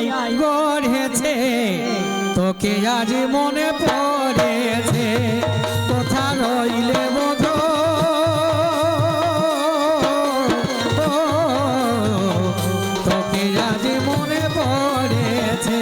মায়াই গড়েছে। তোকে আজ মনে পড়েছে। কোথা রইলে বোধ তোকে আজ মনে পড়েছে।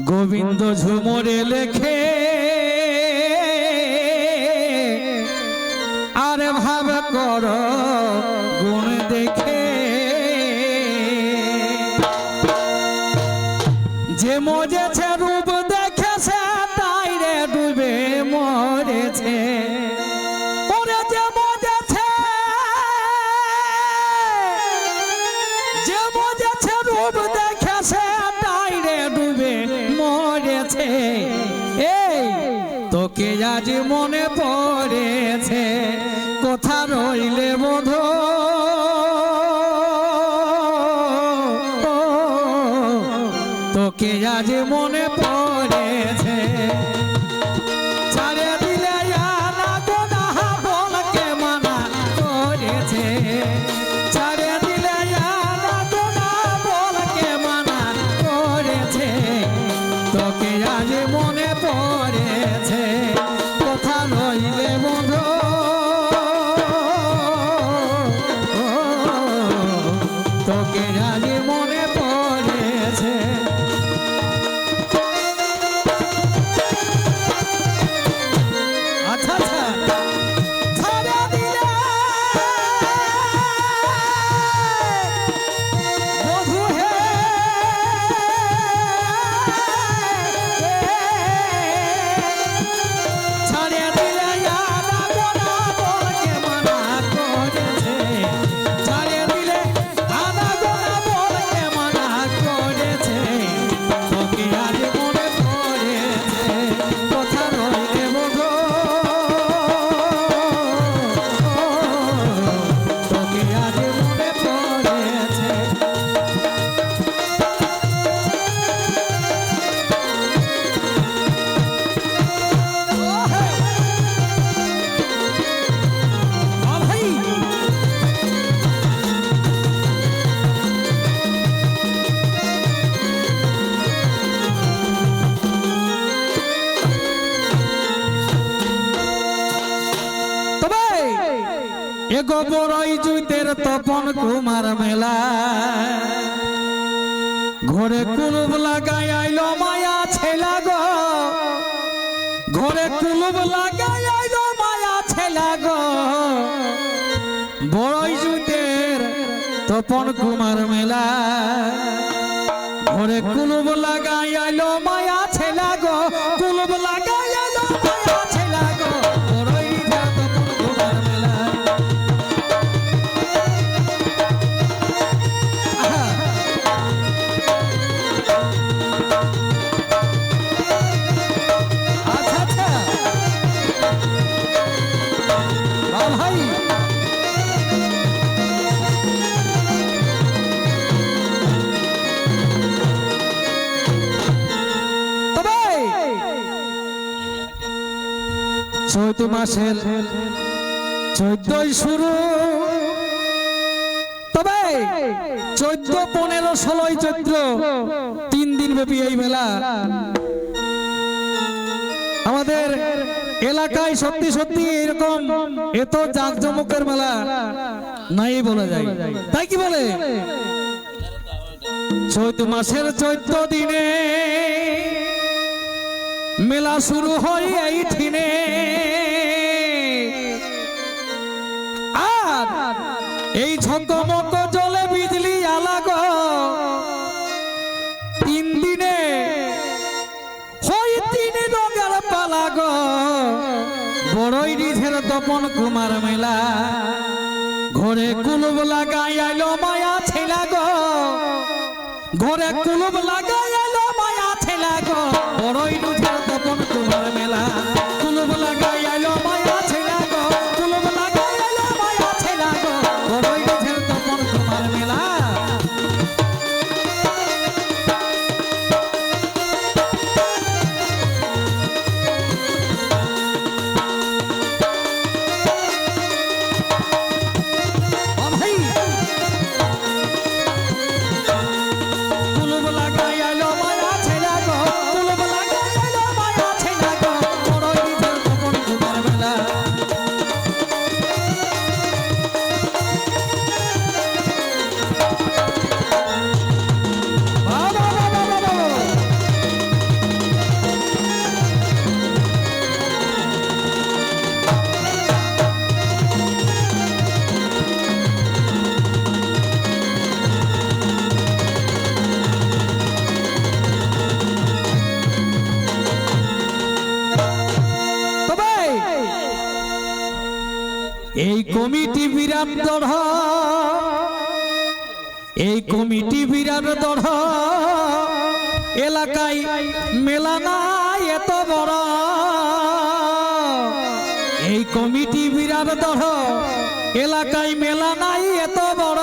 গোবিন্দ ঝুমরে লেখে নইলে বোধ গোবরই জুইতের তপন কুমার মেলা। ঘরে কুলুব লাগাই আইল মায়া ছেলা গো। ঘরে কুলুব লাগাই আইল মায়া ছেলা গো। বড়ই জুইতের তপন কুমার মেলা। ঘরে কুলুব লাগাই আইল মায়া মাসের চোদ্দই শুরু। তবে চোদ্দ পনেরো, ষোলোই চৈত্র তিন দিন ব্যাপী এই মেলা। আমাদের এলাকায় সত্যি সত্যি এরকম এত জাঁকজমকের মেলা নাই বলা যায়। তাই কি বলে? চৈত মাসের চৈত্র দিনে মেলা শুরু হয় এই ঠিনে এই ঝকমক জলে বিজলি আলাগ। তিন দিনে হয় তিন রঙের পালাগ। বড়ই রিঝের তপন কুমার মেলা। ঘরে কুলুব লাগাই আইলো মায়া ছেলা গো ঘরে কুলুব লাগাই আইলো এই কমিটি বিরাট দড় এই কমিটি বিরাট দড় এলাকায় মেলা নাই এত বড়। এই কমিটি বিরাট দড় এলাকায় মেলা নাই এত বড়।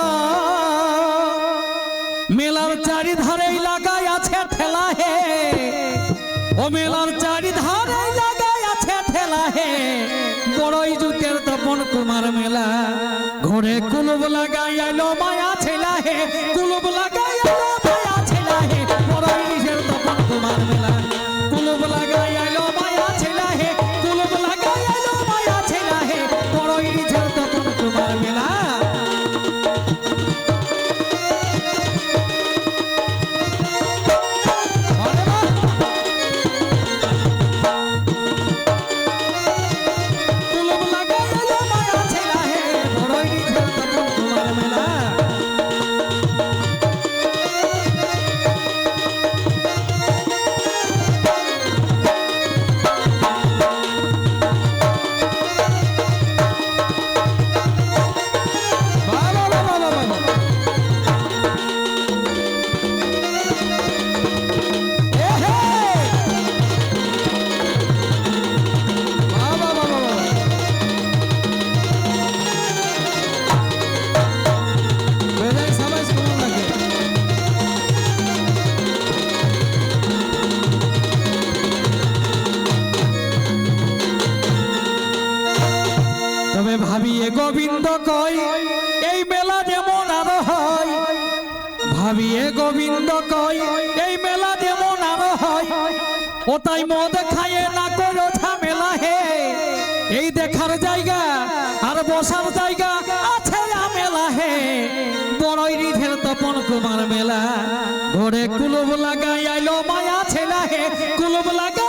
মেলার চারিধারেই লাগাই আছে ঠেলা হে। ও মেলার গোবিন্দ কই, এই মেলা যেমন আরও হয়। ও তাই মদ খায়ে না করো ঝামেলা হে। এই দেখার জায়গা আর বসার জায়গা আছে মেলা হে। বড়ই রিধের তপন কুমার মেলা। ঘরে কুলব লাগাই আইলো মায়া ছেলা হে। কুলব লাগাই